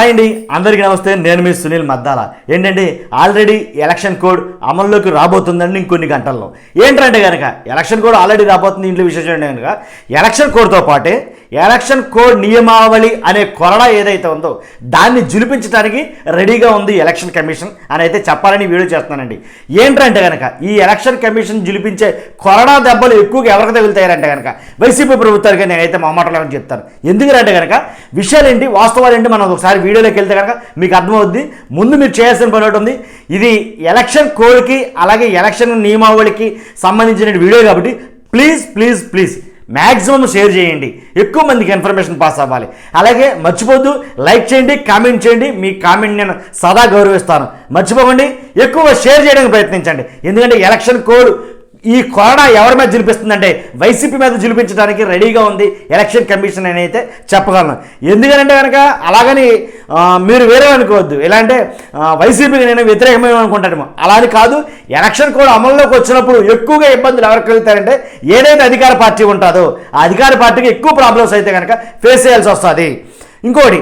Hi అండి అందరికీ నమస్తే నేను మీ సునీల్ మద్దాల. ఏంటంటే ఆల్రెడీ ఎలక్షన్ కోడ్ అమల్లోకి రాబోతుందండి ఇంకొన్ని గంటల్లో. ఏంటంటే కనుక ఎలక్షన్ కోడ్ ఆల్రెడీ రాబోతుంది ఇంట్లో విశేషం ఏంటంటే కనుక ఎలక్షన్ కోడ్తో పాటే ఎలక్షన్ కోడ్ నియమావళి అనే కొరడా ఏదైతే ఉందో దాన్ని జులిపించడానికి రెడీగా ఉంది ఎలక్షన్ కమిషన్ అని అయితే చెప్పాలని వీడియో చేస్తున్నానండి. ఏంటంటే కనుక ఈ ఎలక్షన్ కమిషన్ జులిపించే కొరడా దెబ్బలు ఎక్కువగా ఎవరికి తగులుతాయంటే కనుక వైసీపీ ప్రభుత్వానికి నేనైతే మా మాటలు చెప్తాను. ఎందుకంటే కనుక విషయాలు ఏంటి వాస్తవాలు ఏంటి మనం ఒకసారి వీడియోలోకి వెళ్తే కనుక మీకు అర్థమవుద్ది. ముందు మీరు చేయాల్సిన పని ఒకటి ఉంది. ఇది ఎలక్షన్ కోడ్కి అలాగే ఎలక్షన్ నియమావళికి సంబంధించిన వీడియో కాబట్టి please please please maximum share చేయండి. ఎక్కువ మందికి ఇన్ఫర్మేషన్ పాస్ అవ్వాలి. అలాగే మర్చిపోద్దు. లైక్ చేయండి కామెంట్ చేయండి. మీ కామెంట్ నేను సదా గౌరవిస్తాను. మర్చిపోకండి. ఎక్కువ షేర్ చేయడానికి ప్రయత్నించండి. ఎందుకంటే ఎలక్షన్ కోడ్ ఈ కరోనా ఎవరి మీద జులిపిస్తుందంటే వైసీపీ మీద జులిపించడానికి రెడీగా ఉంది ఎలక్షన్ కమిషన్ అని అయితే చెప్పగలను. ఎందుకంటే కనుక అలాగని మీరు వేరే అనుకోవద్దు. ఎలా అంటే వైసీపీకి నేను వ్యతిరేకమే అనుకుంటాను అలా అని కాదు ఎలక్షన్ కూడా అమల్లోకి వచ్చినప్పుడు ఎక్కువగా ఇబ్బందులు ఎవరికి కలుగుతారంటే ఏదైతే అధికార పార్టీ ఉంటుందో ఆ అధికార పార్టీకి ఎక్కువ ప్రాబ్లమ్స్ అయితే కనుక ఫేస్ చేయాల్సి వస్తుంది. ఇంకోటి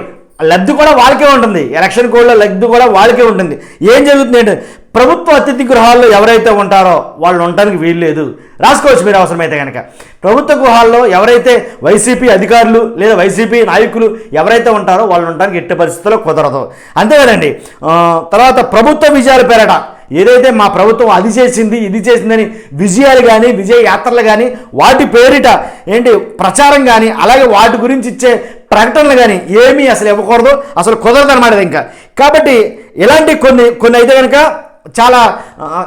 లబ్ధి కూడా వాళ్ళకే ఉంటుంది. ఎలక్షన్ కోడ్లో లబ్ధి కూడా వాళ్ళకే ఉంటుంది. ఏం జరుగుతుంది అంటే ప్రభుత్వ అతిథి గృహాల్లో ఎవరైతే ఉంటారో వాళ్ళు ఉండడానికి వీలు లేదు. రాసుకోవచ్చు మీరు అవసరమైతే కనుక ప్రభుత్వ గృహాల్లో ఎవరైతే వైసీపీ అధికారులు లేదా వైసీపీ నాయకులు ఎవరైతే ఉంటారో వాళ్ళు ఉండడానికి ఎట్టి పరిస్థితుల్లో కుదరదు. అంతే కదండి. తర్వాత ప్రభుత్వ విజయాల పేరట ఏదైతే మా ప్రభుత్వం అది చేసింది ఇది చేసిందని విజయాలు కానీ విజయ యాత్రలు కానీ వాటి పేరిట ఏంటి ప్రచారం కానీ అలాగే వాటి గురించి ఇచ్చే ప్రకటనలు కానీ ఏమీ అసలు ఇవ్వకూడదు అసలు కుదరదు అనమాట ఇంకా. కాబట్టి ఇలాంటి కొన్ని కొన్ని అయితే కనుక చాలా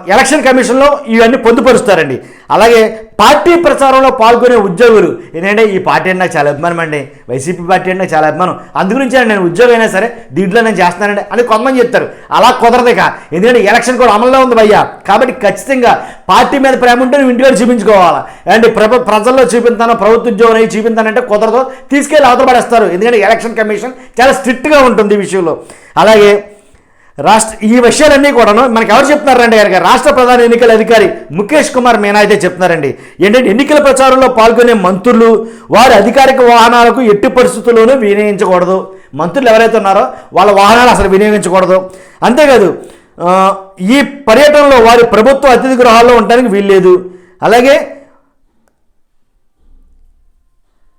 ఎలక్షన్ కమిషన్లో ఇవన్నీ పొందుపరుస్తారండి. అలాగే పార్టీ ప్రచారంలో పాల్గొనే ఉద్యోగులు ఏంటంటే ఈ పార్టీ అంటే నాకు చాలా అభిమానం అండి వైసీపీ పార్టీ అంటే నాకు చాలా అభిమానం. అందుగురించి నేను ఉద్యోగం అయినా సరే దీంట్లో నేను చేస్తానండి అని కొంతమంది చెప్తారు. అలా కుదరదు ఇక. ఎందుకంటే ఎలక్షన్ కూడా అమల్లో ఉంది భయ్యా. కాబట్టి ఖచ్చితంగా పార్టీ మీద ప్రేమ ఉంటే నువ్వు ఇంటిలో చూపించుకోవాలి. అండ్ ప్రభ ప్రజల్లో చూపించాను ప్రభుత్వ ఉద్యోగం అయి చూపించానంటే కుదరదు. తీసుకెళ్ళి అవతల పడేస్తారు. ఎందుకంటే ఎలక్షన్ కమిషన్ చాలా స్ట్రిక్ట్గా ఉంటుంది ఈ విషయంలో. అలాగే రాష్ట్ర ఈ విషయాలన్నీ కూడాను మనకి ఎవరు చెప్తున్నారండి? కనుక రాష్ట్ర ప్రధాన ఎన్నికల అధికారి ముఖేష్ కుమార్ మీనా అయితే చెప్తున్నారండి. ఏంటంటే ఎన్నికల ప్రచారంలో పాల్గొనే మంత్రులు వారి అధికారిక వాహనాలకు ఎట్టి పరిస్థితుల్లోనూ వినియోగించకూడదు. మంత్రులు ఎవరైతే ఉన్నారో వాళ్ళ వాహనాలు అసలు వినియోగించకూడదు. అంతేకాదు ఈ పర్యటనలో వారి ప్రభుత్వ అతిథి గృహాల్లో ఉండడానికి వీల్లేదు. అలాగే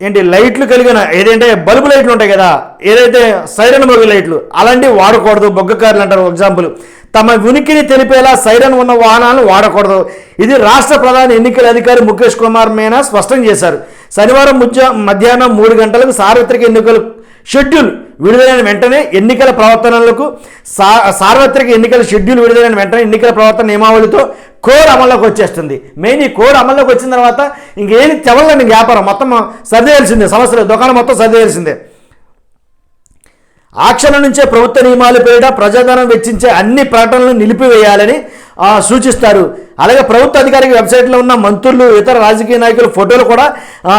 ఏంటి లైట్లు కలిగిన ఏదంటే బల్బు లైట్లు ఉంటాయి కదా ఏదైతే సైరన్ బొగ్గు లైట్లు అలాంటివి వాడకూడదు. బొగ్గ కార్లు అంటారు ఎగ్జాంపుల్ తమ ఉనికిని తెలిపేలా సైరన్ ఉన్న వాహనాలను వాడకూడదు. ఇది రాష్ట్ర ప్రధాన ఎన్నికల అధికారి ముఖేష్ కుమార్ మీనా స్పష్టం చేశారు. శనివారం ముధ్య మధ్యాహ్నం మూడు గంటలకు సార్వత్రిక ఎన్నికలు షెడ్యూల్ విడుదలైన వెంటనే ఎన్నికల ప్రవర్తనలకు సా సార్వత్రిక ఎన్నికల షెడ్యూల్ విడుదలైన వెంటనే ఎన్నికల ప్రవర్తన నియమావళితో కోడ్ అమల్లోకి వచ్చేస్తుంది. మెయిన్ ఈ కోడ్ అమల్లోకి వచ్చిన తర్వాత ఇంకేం తెవలండి వ్యాపారం మొత్తం సరిదేయాల్సిందే సమస్యలు దుకాణం మొత్తం సరిదేయాల్సిందే. ఆ క్షణం నుంచే ప్రభుత్వ నియమాలు పేరిట ప్రజాధనం వెచ్చించే అన్ని ప్రకటనలు నిలిపివేయాలని సూచిస్తారు. అలాగే ప్రభుత్వ అధికారిక వెబ్సైట్లో ఉన్న మంత్రులు ఇతర రాజకీయ నాయకుల ఫోటోలు కూడా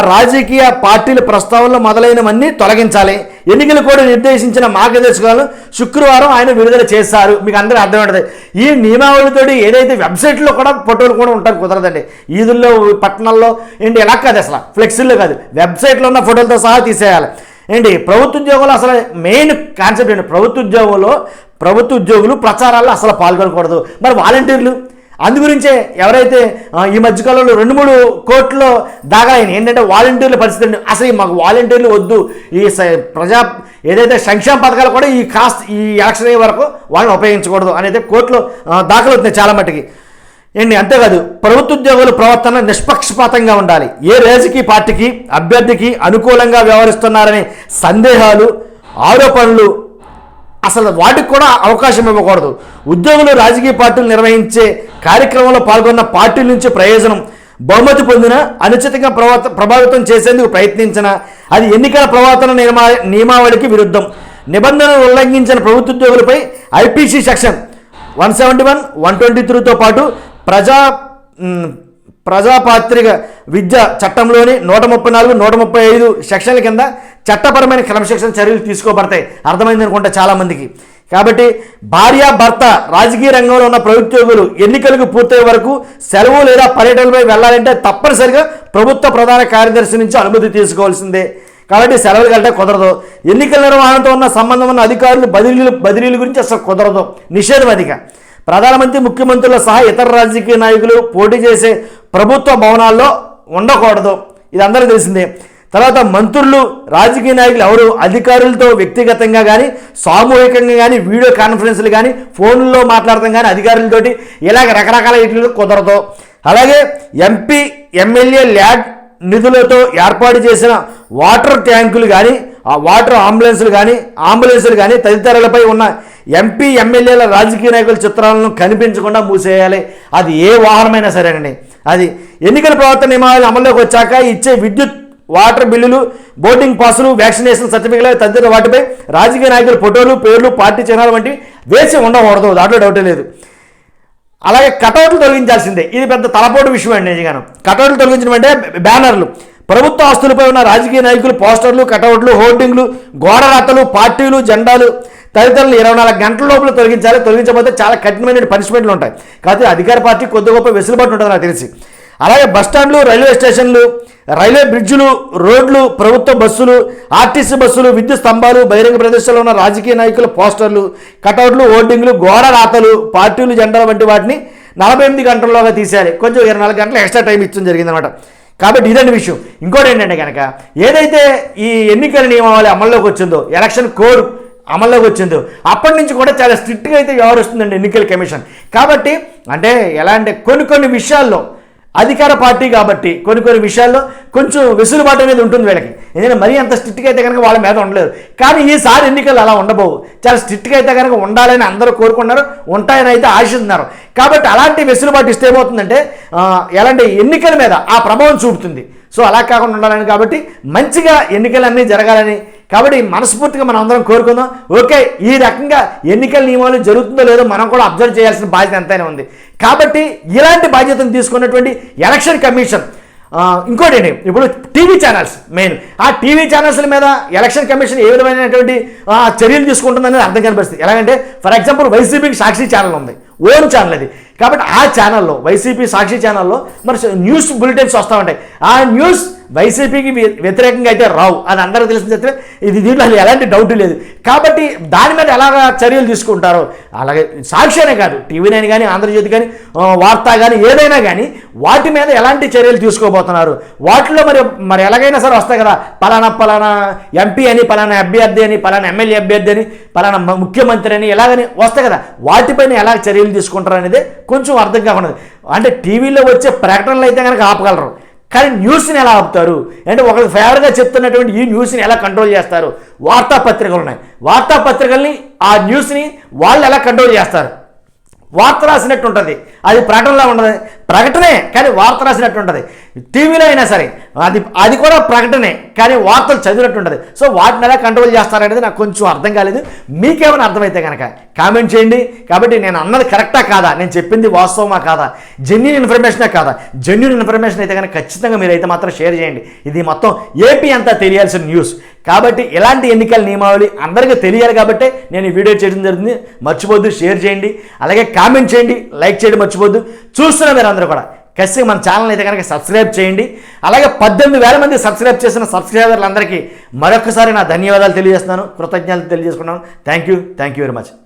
రాజకీయ పార్టీల ప్రస్తావనలు మొదలైనవన్నీ తొలగించాలి. ఎన్నికలు కూడా నిర్దేశించిన మార్గదర్శకాలను శుక్రవారం ఆయన విడుదల చేశారు. మీకు అందరూ అర్థమవుతుంది ఈ నియమావళితోటి ఏదైతే వెబ్సైట్లో కూడా ఫోటోలు కూడా ఉంటారు కుదరదండి. ఈదుల్లో పట్టణాల్లో ఏంటి ఎలా కాదు అసలు. ఫ్లెక్సీల్లో కాదు. వెబ్సైట్లో ఉన్న ఫోటోలతో సహా తీసేయాలి. ఏంటి ప్రభుత్వ ఉద్యోగంలో అసలు మెయిన్ కాన్సెప్ట్ ఏంటి? ప్రభుత్వ ఉద్యోగంలో ప్రభుత్వ ఉద్యోగులు ప్రచారాల్లో అసలు పాల్గొనకూడదు. మరి వాలంటీర్లు? అందుగురించే ఎవరైతే ఈ మధ్యకాలంలో రెండు మూడు కోట్లు దాగాయని ఏంటంటే వాలంటీర్ల పరిస్థితి అసలు ఈ మాకు వాలంటీర్లు వద్దు. ఈ స- ప్రజా ఏదైతే సంక్షేమ పథకాలు కూడా ఈ కాస్ట్ ఈ ఎలక్షన్ అయ్యే వరకు వాళ్ళని ఉపయోగించకూడదు అనేది కోర్టులో దాఖలు అవుతున్నాయి చాలా మట్టుకి. ఏంటి? అంతేకాదు ప్రభుత్వ ఉద్యోగుల ప్రవర్తన నిష్పక్షపాతంగా ఉండాలి. ఏ రాజకీయ పార్టీకి అభ్యర్థికి అనుకూలంగా వ్యవహరిస్తున్నారనే సందేహాలు ఆరోపణలు అసలు వాటికి కూడా అవకాశం ఇవ్వకూడదు. ఉద్యోగులు రాజకీయ పార్టీలు నిర్వహించే కార్యక్రమంలో పాల్గొన్న పార్టీ నుంచి ప్రయోజనం బహుమతి పొందిన అనుచితంగా ప్రవర్త ప్రభావితం చేసేందుకు ప్రయత్నించిన అది ఎన్నికల ప్రవర్తన నియమా నియమావళికి విరుద్ధం. నిబంధనలు ఉల్లంఘించిన ప్రభుత్వ ఉద్యోగులపై IPC section one seventy one one twenty త్రీతో పాటు ప్రజా ప్రజాపాత్రిక విద్య చట్టంలోని నూట ముప్పై నాలుగు నూట ముప్పై ఐదు సెక్షన్ల కింద చట్టపరమైన క్రమశిక్షణ చర్యలు తీసుకోబడతాయి. అర్థమైంది అనుకుంటా చాలామందికి. కాబట్టి భార్య భర్త రాజకీయ రంగంలో ఉన్న ప్రభుత్వోగులు ఎన్నికలకు పూర్తయ్యే వరకు సెలవు లేదా పర్యటనలపై వెళ్ళాలంటే తప్పనిసరిగా ప్రభుత్వ ప్రధాన కార్యదర్శి నుంచి అనుమతి తీసుకోవాల్సిందే. కాబట్టి సెలవులు కంటే కుదరదు. ఎన్నికల నిర్వహణతో ఉన్న సంబంధం ఉన్న అధికారులు బదిలీలు బదిలీల గురించి అసలు కుదరదు. నిషేధం అధిక. ప్రధానమంత్రి ముఖ్యమంత్రుల సహా ఇతర రాజకీయ నాయకులు పోటీ చేసే ప్రభుత్వ భవనాల్లో ఉండకూడదు. ఇది అందరికీ తెలిసిందే. తర్వాత మంత్రులు రాజకీయ నాయకులు ఎవరు? అధికారులతో వ్యక్తిగతంగా కానీ సామూహికంగా కానీ వీడియో కాన్ఫరెన్స్లు కానీ ఫోన్లో మాట్లాడటం కానీ అధికారులతోటి ఇలాగ రకరకాల వీటిలో కుదరదు. అలాగే ఎంపీ ఎమ్మెల్యే ల్యాడ్ నిధులతో ఏర్పాటు చేసిన వాటర్ ట్యాంకులు కానీ ఆ వాటర్ అంబులెన్సులు కానీ అంబులెన్సులు కానీ తదితరులపై ఉన్న ఎంపీ ఎమ్మెల్యేల రాజకీయ నాయకుల చిత్రాలను కనిపించకుండా మూసేయాలి. అది ఏ వాహనమైనా సరేనండి అది ఎన్నికల ప్రవర్తన నియమాలు అమల్లోకి వచ్చాక ఇచ్చే విద్యుత్ వాటర్ బిల్లులు బోర్డింగ్ పాసులు వ్యాక్సినేషన్ సర్టిఫికేట్లు తదితర వాటిపై రాజకీయ నాయకుల ఫోటోలు పేర్లు పార్టీ చిహ్నాలు వంటివి వేసి ఉండకూడదు. దాంట్లో డౌటే లేదు. అలాగే కటౌట్లు తొలగించాల్సిందే. ఇది పెద్ద తలపోటు విషయం అండి నిజంగా కటౌట్లు తొలగించడం అంటే బ్యానర్లు. ప్రభుత్వ ఆస్తులపై ఉన్న రాజకీయ నాయకులు పోస్టర్లు కటౌట్లు హోర్డింగ్లు గోడరాతలు పార్టీలు జెండాలు తదితరులు ఇరవై నాలుగు గంటల లోపల తొలగించాలి. తొలగించకపోతే చాలా కఠినమైన పనిష్మెంట్లు ఉంటాయి. కాబట్టి అధికార పార్టీ కొద్ది గొప్ప వెసులుబాటు ఉంటుంది నాకు తెలిసి. అలాగే బస్టాండ్లు రైల్వే స్టేషన్లు రైల్వే బ్రిడ్జులు రోడ్లు ప్రభుత్వ బస్సులు ఆర్టీసీ బస్సులు విద్యుత్ స్తంభాలు బహిరంగ ప్రదేశాల్లో ఉన్న రాజకీయ నాయకుల పోస్టర్లు కటౌట్లు హోర్డింగ్లు గోడ రాతలు పార్టీలు జెండాలు వంటి వాటిని నలభై ఎనిమిది గంటల్లోగా తీసేయాలి. కొంచెం ఇరవై నాలుగు గంటలు ఎక్స్ట్రా టైం ఇచ్చడం జరిగిందనమాట. కాబట్టి ఇదండి విషయం. ఇంకోటి ఏంటంటే కనుక ఏదైతే ఈ ఎన్నికల నియమావళి అమల్లోకి వచ్చిందో ఎలక్షన్ కోడ్ అమల్లోకి వచ్చిందో. అప్పటి నుంచి కూడా చాలా స్ట్రిక్ట్గా అయితే వ్యవహరిస్తుందండి ఎన్నికల కమిషన్. కాబట్టి అంటే ఎలా అంటే కొన్ని కొన్ని విషయాల్లో అధికార పార్టీ కాబట్టి కొన్ని కొన్ని విషయాల్లో కొంచెం వెసులుబాటు అనేది ఉంటుంది వీళ్ళకి. ఎందుకంటే మరీ అంత స్ట్రిక్ట్గా అయితే కనుక వాళ్ళ మీద ఉండలేదు. కానీ ఈసారి ఎన్నికలు అలా ఉండబోవు. చాలా స్ట్రిక్ట్గా అయితే కనుక ఉండాలని అందరూ కోరుకున్నారు. ఉంటాయని అయితే ఆశిస్తున్నారు. కాబట్టి అలాంటి వెసులుబాటు ఇస్తే ఏమవుతుందంటే ఎలాంటి ఎన్నికల మీద ఆ ప్రభావం చూపుతుంది. సో అలా కాకుండా ఉండాలని కాబట్టి మంచిగా ఎన్నికలన్నీ జరగాలని కాబట్టి మనస్ఫూర్తిగా మనం అందరం కోరుకుందాం. ఓకే ఈ రకంగా ఎన్నికల నియమాలు జరుగుతుందో లేదో మనం కూడా అబ్జర్వ్ చేయాల్సిన బాధ్యత ఎంతైనా ఉంది. కాబట్టి ఇలాంటి బాధ్యతను తీసుకున్నటువంటి ఎలక్షన్ కమిషన్ ఇంకోటి అండి ఇప్పుడు టీవీ ఛానల్స్ మెయిన్. ఆ టీవీ ఛానల్స్ మీద ఎలక్షన్ కమిషన్ ఏ విధమైనటువంటి చర్యలు తీసుకుంటుందనేది అర్థం కనిపిస్తుంది ఎలాగంటే ఫర్ ఎగ్జాంపుల్ వైసీపీకి సాక్షి ఛానల్ ఉంది ఓన్ ఛానల్ అది. కాబట్టి ఆ ఛానల్లో వైసీపీ సాక్షి ఛానల్లో మరి న్యూస్ బులెటిన్స్ వస్తూ ఉంటాయి. ఆ న్యూస్ వైసీపీకి వ్యతిరేకంగా అయితే రావు అది అందరికీ తెలిసిన చెప్తే ఇది దీంట్లో అసలు ఎలాంటి డౌట్ లేదు. కాబట్టి దాని మీద ఎలా చర్యలు తీసుకుంటారో అలాగే సాక్షి అనే కాదు టీవీ నైన్ కానీ ఆంధ్రజ్యోతి కానీ వార్త కానీ ఏదైనా కానీ వాటి మీద ఎలాంటి చర్యలు తీసుకోబోతున్నారు? వాటిలో మరి మరి ఎలాగైనా సరే వస్తాయి కదా పలానా పలానా ఎంపీ అని పలానా అభ్యర్థి అని పలానా ఎమ్మెల్యే అభ్యర్థి అని పలానా ముఖ్యమంత్రి అని ఎలాగని వస్తాయి కదా వాటిపైన ఎలా చర్యలు తీసుకుంటారు అనేది కొంచెం అర్థం కాకుండా అంటే టీవీలో వచ్చే ప్రకటనలు అయితే కనుక ఆపగలరు. కానీ న్యూస్ని ఎలా ఆపుతారు? అంటే ఒకరికి ఫేవర్గా చెప్తున్నటువంటి ఈ న్యూస్ని ఎలా కంట్రోల్ చేస్తారు? వార్తాపత్రికలు ఉన్నాయి. వార్తాపత్రికల్ని ఆ న్యూస్ని వాళ్ళు ఎలా కంట్రోల్ చేస్తారు? వార్త రాసినట్టు ఉంటుంది. అది ప్రకటనలా ఉండదు. ప్రకటనే కానీ వార్త రాసినట్టు ఉంటుంది. టీవీలో అయినా సరే అది అది కూడా ప్రకటనే కానీ వార్తలు చదివినట్టు ఉండదు సో వాటిని ఎలా కంట్రోల్ చేస్తారనేది నాకు కొంచెం అర్థం కాలేదు. మీకేమైనా అర్థమైతే కనుక కామెంట్ చేయండి. కాబట్టి నేను అన్నది కరెక్టా కాదా? నేను చెప్పింది వాస్తవమా కాదా? జెన్యున్ ఇన్ఫర్మేషనే కాదా? జెన్యున్ ఇన్ఫర్మేషన్ అయితే కనుక ఖచ్చితంగా మీరైతే మాత్రం షేర్ చేయండి. ఇది మొత్తం ఏపీ అంతా తెలియాల్సిన న్యూస్ కాబట్టి ఎలాంటి ఎన్నికల నియమావళి అందరికీ తెలియాలి కాబట్టి నేను ఈ వీడియో చేయడం జరిగింది. మర్చిపోద్దు షేర్ చేయండి. అలాగే కామెంట్ చేయండి లైక్ చేయడం మర్చిపోద్దు చూస్తున్న మీరు అందరూ కూడా ఖచ్చితంగా మన ఛానల్ అయితే కనుక సబ్స్క్రైబ్ చేయండి. అలాగే పద్దెనిమిది వేల మంది సబ్స్క్రైబ్ చేసిన సబ్స్క్రైబర్లందరికీ మరొకసారి నా ధన్యవాదాలు తెలియజేస్తున్నాను కృతజ్ఞతలు తెలియజేసుకున్నాను thank you thank you very much